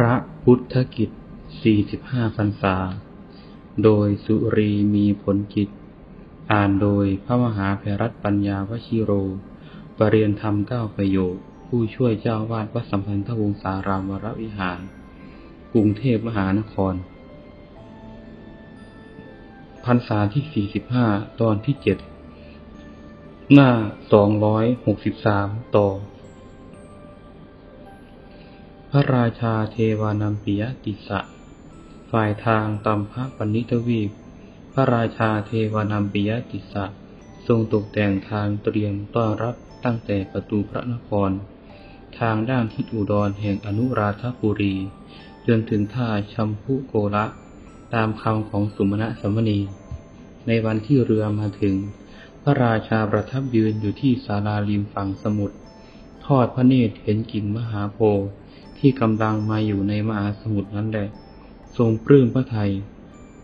พระพุทธกิจ 45 พรรษา โดยสุรีมีผลกิจ อ่านโดยพระมหาภัยรัตปัญญาวชิโร ปรเริยนธรรมเก้าประโยค ผู้ช่วยเจ้าวาดวัดสัมพันธวงศารามวรวิหาร กรุงเทพมหานคร พรรษาที่ 45 ตอนที่ 7 หน้า 263 ต่อ พระราชาเทวานัมปิยติสะ ฝ่ายทางตัมพะปณิทวีป พระราชาเทวานัมปิยติสะ ทรงตกแต่งทางเตรียมต้อนรับตั้งแต่ประตูพระนคร ทางด้านทิศอุดรแห่งอนุราธปุรี จนถึงท่าชัมพุโกละ ตามคำของสุมาณะสมณี ในวันที่เรือมาถึง พระราชาประทับยืนอยู่ที่ศาลาริมฝั่งสมุทรทอดพระเนตรเห็นกิ่งมหาโพธิ์ ที่กำลังมาอยู่ในมหาสมุทรนั้นแหละทรงปลื้มพระไทย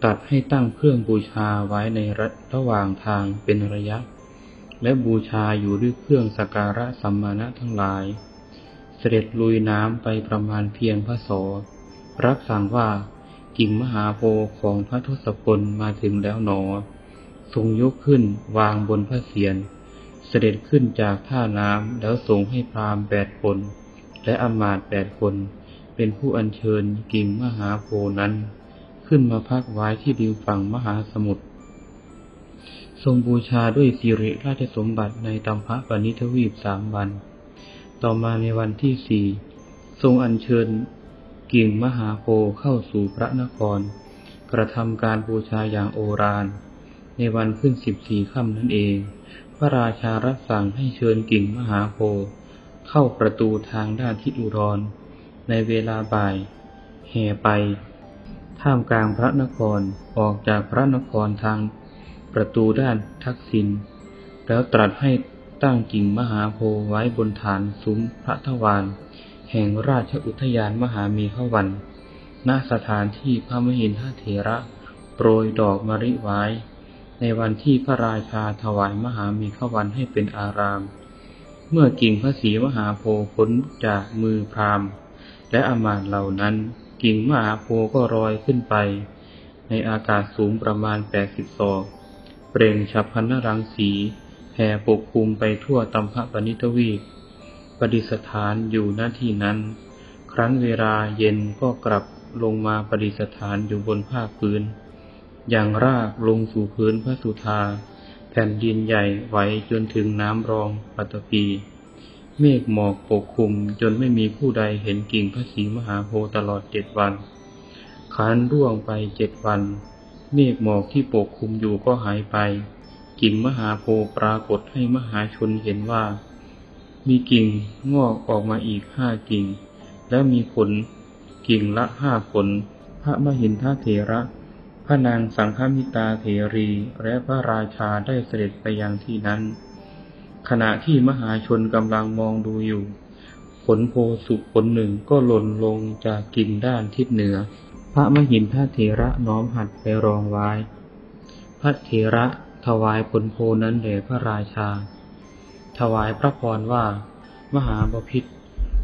ตัดให้ตั้งเครื่องบูชาไว้ในระหว่างทางเป็นระยะ และบูชาอยู่ด้วยเครื่องสักการะสัมมาณะทั้งหลาย เสด็จลุยน้ำไปประมาณเพียงพระศอรับสั่งว่ากิ่งมหาโพธิ์ของพระทศพลมาถึงแล้วหนอ ทรงยกขึ้นวางบนพระเศียร เสด็จขึ้นจากท่าน้ำแล้วส่งให้พราหมณ์แปดคน และอมาตแปดคน เป็นผู้อัญเชิญกิ่งมหาโพนั้น ขึ้นมาพักไว้ที่ริมฝั่งมหาสมุทร ทรงบูชาด้วยสิริราชสมบัติในตัมพะปณิทวีปสามวัน ต่อมาในวันที่สี่ทรงอัญเชิญกิ่งมหาโพเข้าสู่พระนคร กระทำการบูชาอย่างโอฬารในวันขึ้นสิบสี่ค่ำนั่นเอง พระราชารับสั่งให้เชิญกิ่งมหาโพธิ์ เข้าประตูทางด้านทิศอุดร ในเวลาบ่ายแห่ไป ท่ามกลางพระนครออกจากพระนครทางประตูด้านทักษิณแล้วตรัสให้ตั้งกิ่งมหาโพธิ์ไว้บนฐานซุ้มพระทวารแห่งราชอุทยานมหามีขวัน ณ สถานที่พระมหินทเถระ โปรยดอกมะริไว้ ในวันที่พระราชาถวายมหามีขวันให้เป็นอาราม เมื่อกิ่งพระศรีมหาโพธิ์พ้นจากมือพราหมณ์ และอมาตเหล่านั้น กิ่งมหาโพธิ์ก็ลอยขึ้นไป ในอากาศสูงประมาณแปดสิบศอกเปล่งฉับพันรังสีแผ่ปกคลุมไปทั่วตัมพะปณิทวีปประดิษฐานอยู่หน้าที่นั้น ครั้นเวลาเย็นก็กลับลงมาประดิษฐานอยู่บนผ้าพื้น อย่างรากลงสู่พื้นพระสุธา แผ่นดินใหญ่ไหวจนถึงน้ำรองปัตตภีเมฆหมอกปกคลุมจนไม่มีผู้ใดเห็นกิ่งพระศรีมหาโพธิ์ตลอดเจ็ดวันขันร่วงไปเจ็ดวัน เมฆหมอกที่ปกคลุมอยู่ก็หายไป กิ่งมหาโพธิ์ปรากฏให้มหาชนเห็นว่า มีกิ่งงอกออกมาอีกห้ากิ่ง แล้วมีผลกิ่งละห้าผล พระมหินทเถระ พระนางสังฆมิตาเถรีและพระราชาได้เสด็จไปยังที่นั้น ขณะที่มหาชนกำลังมองดูอยู่ ผลโพสุผลหนึ่งก็หล่นลงจากกิ่งด้านทิศเหนือ พระมหินทเถระน้อมหัดไปรองไว้ พระเถระถวายผลโพนั้นแด่พระราชา ถวายพระพรว่า มหาบพิตร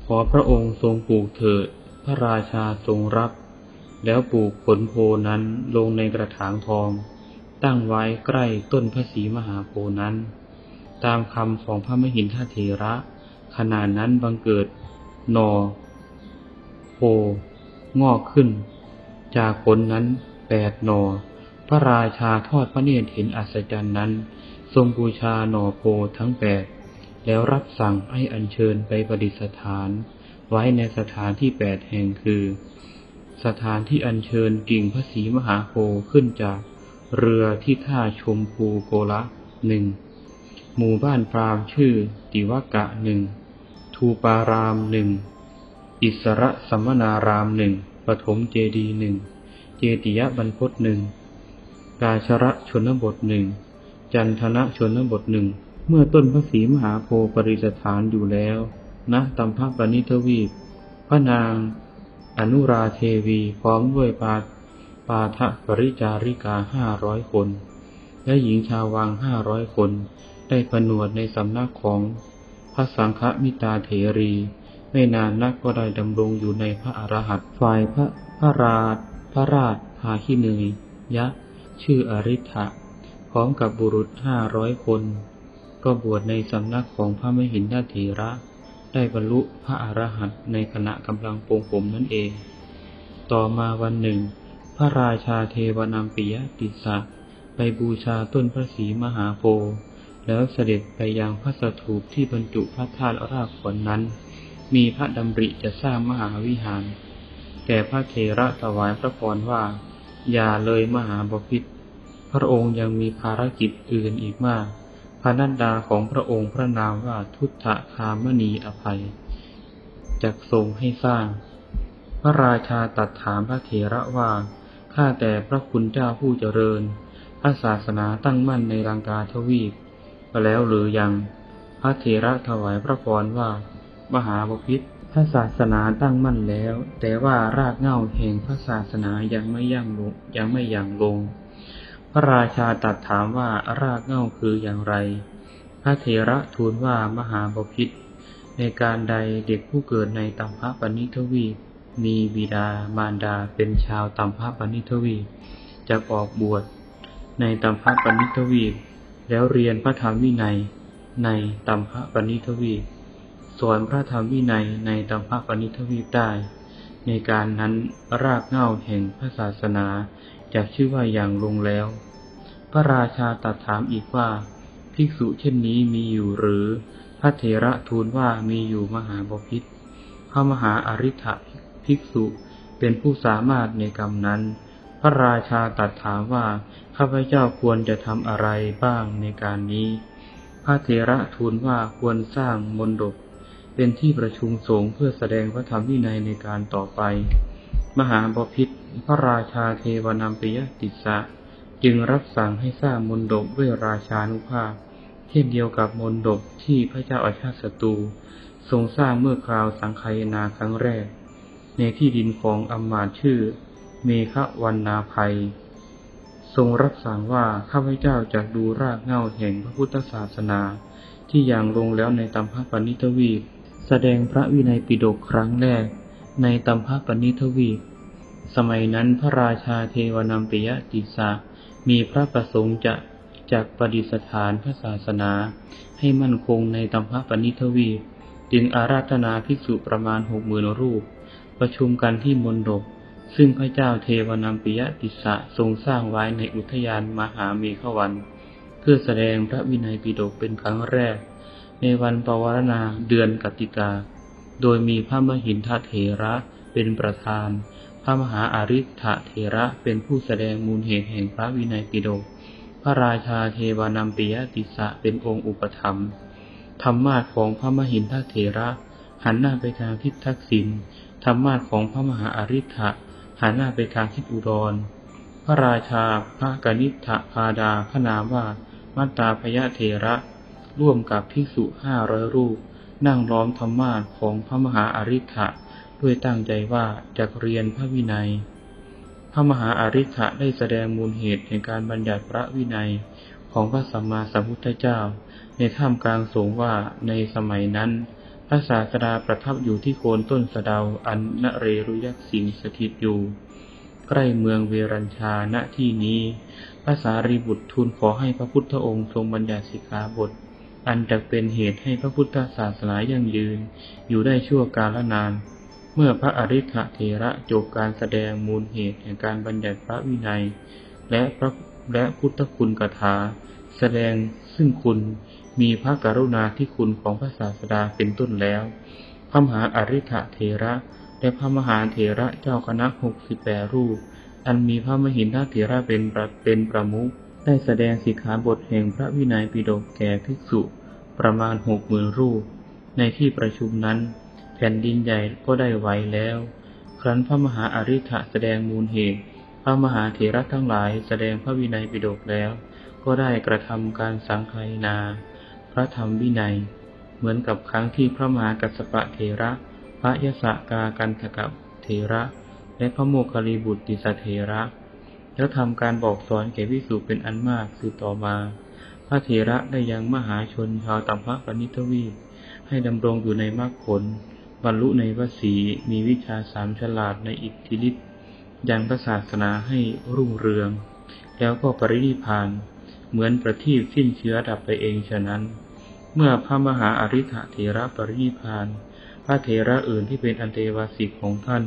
ขอพระองค์ทรงปลูกเถิด พระราชาทรงรับ แล้วปลูกผลโพนั้นลงในกระถางทอง ตั้งไว้ใกล้ต้นพระศรีมหาโพนั้น ตามคำของพระมหินทเถระ ขณะนั้นบังเกิดหนอโพงอกขึ้น จากผลนั้นแปดหนอ พระราชาทอดพระเนตรเห็นอัศจรรย์นั้น ทรงบูชาหนอโพทั้งแปดแล้วรับสั่งให้อัญเชิญไปประดิษฐาน ไว้ในสถานที่แปดแห่งคือ สถานที่อัญเชิญกิ่งพระศรีมหาโพธิ์ขึ้นจากเรือที่ท่าชมพูโกละหนึ่งหมู่บ้านพราหมณ์ชื่อติวกะหนึ่งทูปารามหนึ่งอิสระสัมมนารามหนึ่งปฐมเจดีหนึ่งเจติยบรรพตหนึ่งกาชระชนบทหนึ่งจันทนะชนบทหนึ่งเมื่อต้นพระศรีมหาโพธิ์ประดิษฐานอยู่แล้วณตัมพะปณิทวีปพระนาง อนุราเทวีพร้อมด้วยปาปาทะปริจาริกาห้าร้อยคน และหญิงชาววังห้าร้อยคน ได้ผนวดในสำนักของพระสังฆมิตาเถรี ไม่นานนักก็ได้ดำรงอยู่ในพระอรหัตฝ่ายพระพระราชพระราชพาคิเนยยะ ชื่ออริ t ะพร้อมกับบุรุษห้าร้อยคน ก็บวชในสำนักของพระมหินทเถระ ได้บรรลุพระอรหันต์ในขณะกำลังปรงผมนั่นเอง ต่อมาวันหนึ่ง พระราชาเทวนัมปิยติสะไปบูชาต้นพระศรีมหาโพธิ์แล้วเสด็จไปยังพระสถูปที่บรรจุพระธาตุรากฝนนั้น มีพระดำริจะสร้างมหาวิหาร แต่พระเทระถวายพระพรว่า อย่าเลยมหาบพิตรพระองค์ยังมีภารกิจอื่นอีกมาก พระนันดาของพระองค์พระนามว่าทุตะคามณีอภัยจักทรงให้สร้าง พระราชาตัดถามพระเถระว่าข้าแต่พระคุณเจ้าผู้เจริญ พระศาสนาตั้งมั่นในรังกาทวีปแล้วหรือยัง พระเถระถวายพระพรว่า มหาบพิตรพระศาสนาตั้งมั่นแล้ว แต่ว่ารากเหง้าแห่งพระศาสนายังไม่ยั่งลงยังไม่ยั่งลง พระราชาตรัสถามว่ารากเหง้าคืออย่างไร พระเถระทูลว่ามหาบพิตรในการใดเด็กผู้เกิดในตัมพปณิทวีมีบิดามารดาเป็นชาวตัมพปณิทวีจะออกบวชในตัมพปณิทวีแล้วเรียนพระธรรมวินัยในตัมพปณิทวีสอนพระธรรมวินัยในตัมพปณิทวีได้ ในการนั้นรากเหง้าแห่งพระศาสนา จะชื่อว่าอย่างลงแล้ว พระราชาตรัสถามอีกว่า ภิกษุเช่นนี้มีอยู่หรือ พระเถระทูลว่ามีอยู่มหาบพิตรพระมหาอริ t ภิกษุเป็นผู้สามารถในกรรมนั้น พระราชาตรัสถามว่า ข้าพเจ้าควรจะทำอะไรบ้างในการนี้ พระเถระทูลว่าควรสร้างมนดบเป็นที่ประชุมสงฆ์เพื่อแสดงพระธรรมวินัยในการต่อไป มหาบพิตรพระราชาเทวนัมปิยติสะจึงรับสั่งให้สร้างมนดบด้วยราชานุภาพ เช่นเดียวกับมนดบที่พระเจ้าอาชาติศัตรูทรงสร้างเมื่อคราวสังคายนาครั้งแรก ในที่ดินของอมมาชื่อ เมฆวันนาภัย ทรงรับสั่งว่าข้าพเจ้าจะดูรากเหง้าแห่งพระพุทธศาสนา ที่อย่างลงแล้วในตัมภปณิทวีปแสดงพระวินัยปิฎกครั้งแรก ในตัมภปณิทวีป สมัยนั้นพระราชาเทวนัมปิยติสามีพระประสงค์จะจากประดิษฐานพระศาสนา ให้มั่นคงในตัมภปณิทวี จึงอาราธนาภิกษุประมาณหกหมื่นรูป ประชุมกันที่มณฑปซึ่งพระเจ้าเทวนัมปิยติสะทรงสร้างไว้ในอุทยานมหาเมฆวัน เพื่อแสดงพระวินัยปิฎกเป็นครั้งแรก ในวันปวารณาเดือนกติกา โดยมีพระมหินทเถระเป็นประธาน ระมหาอาริ t เถระเป็นผู้แสดงมูลเหตุแห่งพระวินัยปิฎกพระราชาเทวนัมปิยติสะเป็นองค์อุปถัมธรรมาทของพระมหินทเถระ หันหน้าไปทางทิศทักษิณธรรมาทของพระมหาอาริ t หันหน้าไปทางทิศอุดร พระราชาพระกนิษฐพาดาพระนามว่ามัตตาพยะเทระ ร่วมกับภิกษุห้าร้อยรูป นั่งล้อมธรรมาสของพระมหาอาริ t ะ ด้วยตั้งใจว่าจะเรียนพระวินัย พระมหาอาริ t ะได้แสดงมูลเหตุในการบัญญัติพระวินัยของพระสัมมาสัมพุทธเจ้า ในท่ามกลางสงว่าในสมัยนั้น พระศาสดาประทับอยู่ที่โคนต้นสะเดาอันนเรรุยักษ์สิงสถิตอยู่ ใกล้เมืองเวรัญชาณที่นี้พระสารีบุตรทูลขอให้พระพุทธองค์ทรงบัญญัติสิกขาบทอันจะเป็นเหตุให้พระพุทธศาสนายั่งยืน อยู่ได้ชั่วกาลนาน เมื่อพระอริ t เถระจบการแสดงมูลเหตุแห่งการบัญญัติพระวินัย และพระและพุทธคุณกถา แสดงซึ่งคุณมีพระกรุณาที่คุณของพระศาสดาเป็นต้นแล้ว พระมหาอริ t เถระ และพระมหาเถระเจ้าคณะหกสิบแปดรูป อันมีพระมหินทเถระเป็นประเป็นประมุขได้แสดงสิกขาบทแห่งพระวินัยปิฎกแก่ภิกษุประมาณหกหมื่นรูป ในที่ประชุมนั้น แผ่นดินใหญ่ก็ได้ไหวแล้ว ครั้นพระมหาอริ t แสดงมูลเหตุ พระมหาเถระทั้งหลายแสดงพระวินัยปิฎกแล้ว ก็ได้กระทำการสังคายนา พระธรรมวินัย เหมือนกับครั้งที่พระมหากัสสปะเถระ พระยศกากันทกับเถระ และพระโมคคัลลีบุตรติสเถระ แล้วทำการบอกสอนแก่วิสุเป็นอันมากสืบต่อมา พระเถระได้ยังมหาชนชาวตัมพะปณิทวีให้ดำรงอยู่ในมรรคผล บรรลุในพระศีมีวิชาสามฉลาดในอิทธิฤทธิ์ยังพระศาสนาให้รุ่งเรือง แล้วก็ปรินิพาน เหมือนประทีปสิ้นเชื้อดับไปเองฉะนั้น เมื่อพระมหาอริ t เถระปรินิพาน พระเถระอื่นที่เป็นอันเทวาสิกของท่าน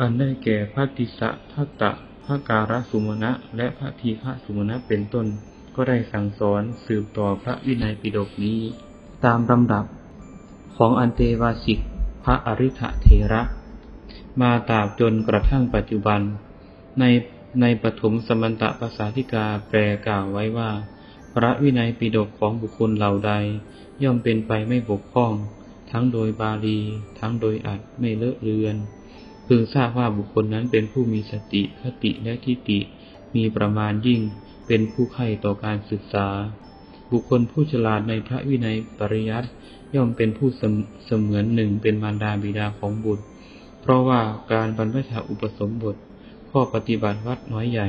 อันได้แก่พระติสะทัตตะพระการสุมาณะและพระทีฆะสุมาณะเป็นต้น ก็ได้สั่งสอนสืบต่อพระวินัยปิฎกนี้ ตามลำดับของอันเทวาสิก พระอริ t เถระ มาตราบจนกระทั่งปัจจุบัน ในในปฐมสมันตภาษาธิกาแปลกล่าวไว้ว่า พระวินัยปิฎกของบุคคลเหล่าใด ย่อมเป็นไปไม่บกพร่อง ทั้งโดยบาลี ทั้งโดยอัดไม่เลอะเลือน พึงทราบว่าบุคคลนั้นเป็นผู้มีสติคติและทิฏฐิมีประมาณยิ่งเป็นผู้ใคร่ต่อการศึกษา บุคคลผู้ฉลาดในพระวินัยปริยัติ ย่อมเป็นผู้เสมือนหนึ่งเป็นมารดาบิดาของบุตร เพราะว่าการบรรพชาอุปสมบท ข้อปฏิบัติวัดน้อยใหญ่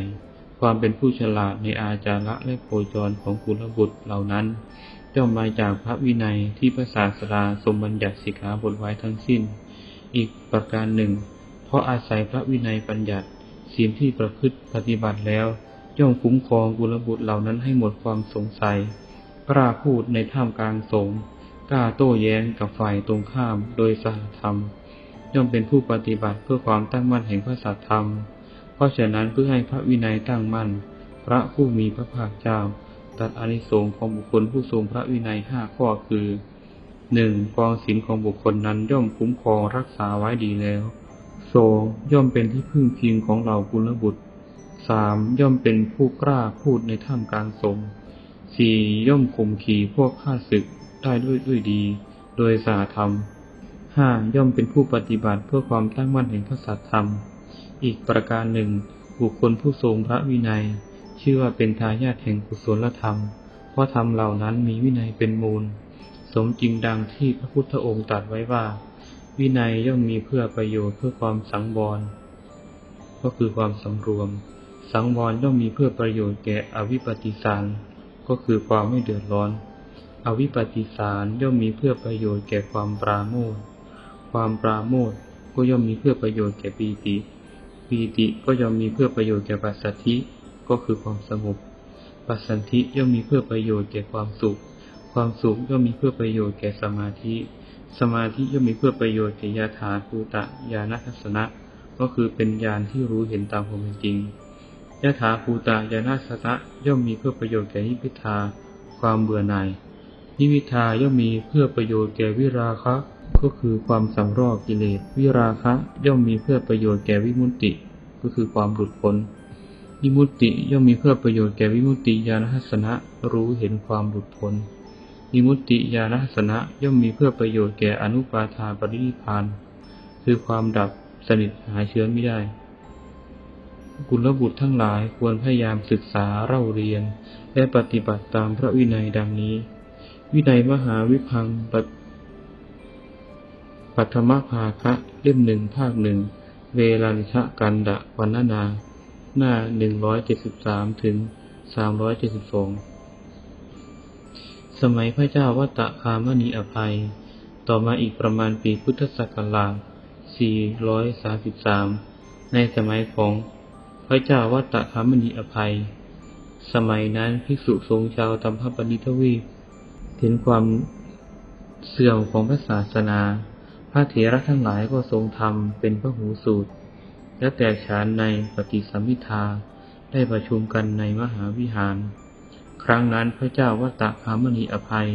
ความเป็นผู้ฉลาดในอาจาระและโคจรของกุลบุตรเหล่านั้นย่อมมาจากพระวินัยที่พระศาสดาทรงบัญญัติสิกขาบทไว้ทั้งสิ้น อีกประการหนึ่ง เพราะอาศัยพระวินัยบัญญัติศีลที่ประพฤติปฏิบัติแล้ว ย่อมคุ้มครองกุลบุตรเหล่านั้นให้หมดความสงสัยกล้าพูดในท่ามกลางสงฆ์ กล้าโต้แย้งกับฝ่ายตรงข้ามโดยสหธรรม ย่อมเป็นผู้ปฏิบัติเพื่อความตั้งมั่นแห่งพระสัทธรรม เพราะฉะนั้นเพื่อให้พระวินัยตั้งมั่น พระผู้มีพระภาคเจ้าตัดอนิสงส์ของบุคคลผู้ทรงพระวินัยห้าข้อคือหนึ่งกองศีลของบุคคลนั้นย่อมคุ้มครองรักษาไว้ดีแล้วสองย่อมเป็นที่พึ่งพิงของเหล่ากุลบุตรสามย่อมเป็นผู้กล้าพูดในท่ามกลางสงฆ์สี่ย่อมข่มขีพวกข้าศึก ได้ด้วยด้วยดี โดยสาธรรมห้าย่อมเป็นผู้ปฏิบัติเพื่อความตั้งมั่นแห่งพระสัทธรรม อีกประการหนึ่ง บุคคลผู้ทรงพระวินัย ชื่อว่าเป็นทายาทแห่งกุศลธรรม เพราะธรรมเหล่านั้นมีวินัยเป็นมูล สมจริงดังที่พระพุทธองค์ตรัสไว้ว่า วินัยย่อมมีเพื่อประโยชน์เพื่อความสังวร ก็คือความสำรวม สังวรย่อมมีเพื่อประโยชน์แก่อวิปปิสารก็คือความไม่เดือดร้อน อวิปปิสารย่อมมีเพื่อประโยชน์แก่ความปราโมทความปราโมทก็ย่อมมีเพื่อประโยชน์แก่ปีติปีติก็ย่อมมีเพื่อประโยชน์แก่ปัสสัทธิก็คือความสงบปัสสัทธิย่อมมีเพื่อประโยชน์แก่ความสุข ความสุขย่อมมีเพื่อประโยชน์แก่สมาธิ สมาธิย่อมมีเพื่อประโยชน์แก่ยาถาภูตะญาณทัศนะ ก็คือเป็นญาณที่รู้เห็นตามความเป็นจริงยะถาภูตายานาสตะย่อมมีเพื่อประโยชน์แก่นิพิทา ความเบื่อหน่าย นิพิทาย่อมมีเพื่อประโยชน์แก่วิราคะ ก็คือความสำรอกกิเลส วิราคะย่อมมีเพื่อประโยชน์แก่วิมุตติ ก็คือความหลุดพ้นวิมุตติย่อมมีเพื่อประโยชน์แก่วิมุตติญาณทัศนะรู้เห็นความหลุดพ้นวิมุตติญาณทัศนะย่อมมีเพื่อประโยชน์แก่อนุปาทานปรินิพาน คือความดับสนิทหายเชื้อไม่ได้กุลบุตรทั้งหลายควรพยายามศึกษาเล่าเรียน และปฏิบัติตามพระวินัยดังนี้ วินัยมหาวิพังปัทมภาคะเล่มหนึ่งภาคหนึ่ง เวลัญชะกันดะวันนา หน้าหนึ่งร้อยเจ็ดสิบสามถึงสามร้อยเจ็ดสิบสองสมัยพระเจ้าวัตคามณีอภัย ต่อมาอีกประมาณปีพุทธศักราช 433 ในสมัยของพระเจ้าวัตคามณีอภัย สมัยนั้นภิกษุสงฆ์ชาวตัมพปณิทวีป เห็นความเสื่อมของพระศาสนา พระเถระทั้งหลายก็ทรงธรรมเป็นพระหูสูตร และแตกฉานในปฏิสัมพิทาได้ประชุมกันในมหาวิหาร ครั้งนั้นพระเจ้าวัตคามณีอภัย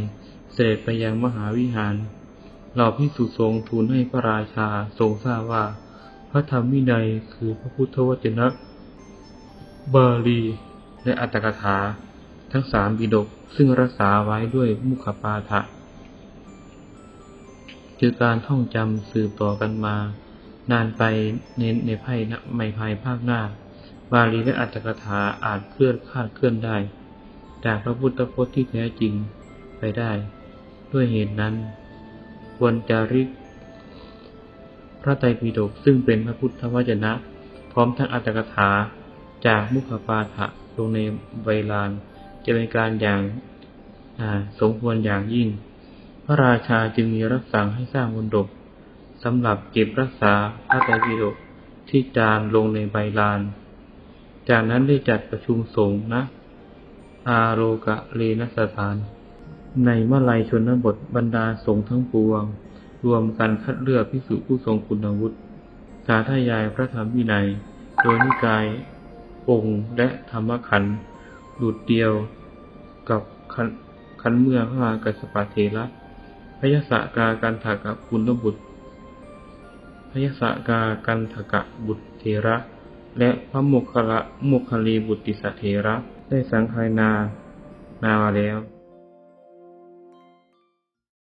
เสด็จไปยังมหาวิหารเหล่าภิกษุสงทูลให้พระราชาทรงทราบว่า พระธรรมวินัยคือพระพุทธวจนะ บาลี และอัตถกถา ทั้งสามบิดกซึ่งรักษาไว้ด้วยมุขปาฐะคือการท่องจำสืบต่อกันมา นานไปในในภายในภายภาคหน้า บาลีและอัตถกถาอาจเคลื่อนคาดเคลื่อนได้ จากพระพุทธพจน์ที่แท้จริงไปได้ ด้วยเหตุนั้น ควรจาริก พระไตรปิฎกซึ่งเป็นพระพุทธวจนะ พร้อมทั้งอัตถกถาจากมุขปาฐะลงในใบลาน จะเป็นการอย่างสมควรอย่างยิ่ง พระราชาจึงมีรับสั่งให้สร้างมณฑปสำหรับเก็บรักษาพระไตรปิฎกที่จารึกลงในใบลาน จากนั้นได้จัดประชุมสงฆ์ณอาโรกะเรนสถาน ในเมลัยชนบทบรรดาสงฆ์ทั้งปวง รวมกันคัดเลือกภิกษุผู้ทรงคุณวุฒิสาธยายพระธรรมวินัย โดยนิกายองค์และธรรมขันธ์ ดูดเดียวกับขันขันเมื่อพระมากัสสปะเถระพยสกากันถากะคุณบุตรพยสกากันถากะบุตรเถระ และพระโมคคละโมคคลีบุตติสเถระได้สังคายนา นามาแล้ว